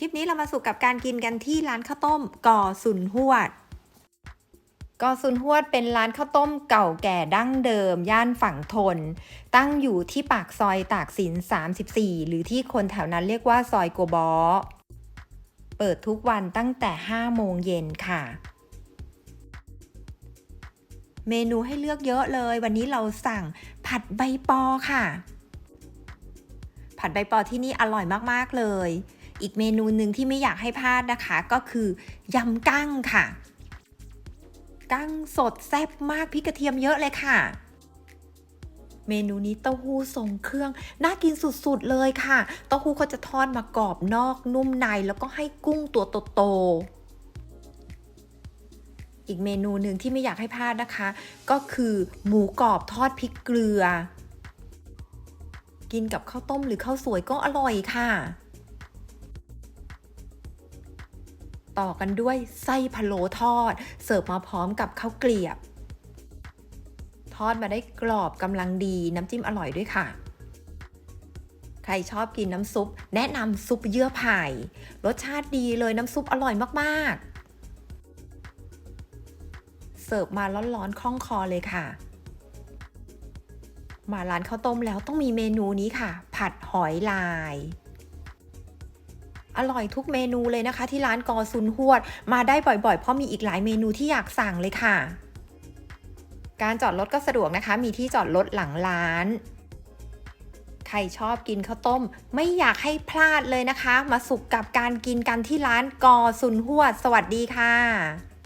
คลิปนี้เรามาสุกกับการกินกันที่ร้านข้าวต้มก่อสุนหวดก่อสุนหวดเป็นร้านข้าวต้มเก่าแก่ดั้งเดิม ย่านฝั่งทน ตั้งอยู่ที่ปากซอยตากสิน 34 หรือที่คนแถวนั้นเรียกว่าซอยโกบอเปิดทุกวันตั้งแต่ 5 โมงเย็นค่ะ เมนูให้เลือกเยอะเลย วันนี้เราสั่งผัดใบปอค่ะ ผัดใบปอที่นี่อร่อยมาก ๆ เลย อีกเมนูหนึ่งที่ไม่อยากให้พลาดนะคะ ก็คือยำกั้งค่ะ กั้งสดแซ่บมากพริกกระเทียมเยอะเลยค่ะ เมนูนี้เต้าหู้ทรงเครื่อง น่ากินสุดๆเลยค่ะ เต้าหู้เขาจะทอดมากรอบนอกนุ่มในแล้วก็ให้กุ้งตัวโตๆอีกเมนูหนึ่งที่ไม่อยากให้พลาดนะคะ ก็คือหมูกรอบทอดพริกเกลือ กินกับข้าวต้มหรือข้าวสวยก็อร่อยค่ะ ต่อกันด้วยไส้พะโล้ทอด เสิร์ฟมาพร้อมกับข้าวเกลียบ ทอดมาได้กรอบกำลังดีน้ำจิ้มอร่อยด้วยค่ะ ใครชอบกินน้ำซุป แนะนำซุปเยื่อไผ่ รสชาติดีเลยน้ำซุปอร่อยมากๆ เสิร์ฟมาร้อนๆคล่องคอเลยค่ะ มาร้านข้าวต้มแล้วต้องมีเมนูนี้ค่ะ ผัดหอยลาย อร่อยทุกเมนูเลยนะคะ ที่ร้านกอซุนหวด มาได้บ่อยๆ เพราะมีอีกหลายเมนูที่อยากสั่งเลยค่ะ การจอดรถก็สะดวกนะคะ มีที่จอดรถหลังร้านใครชอบกินข้าวต้ม ไม่อยากให้พลาดเลยนะคะ มาสุกกับการกินกันที่ร้านกอซุนหวดสวัสดีค่ะ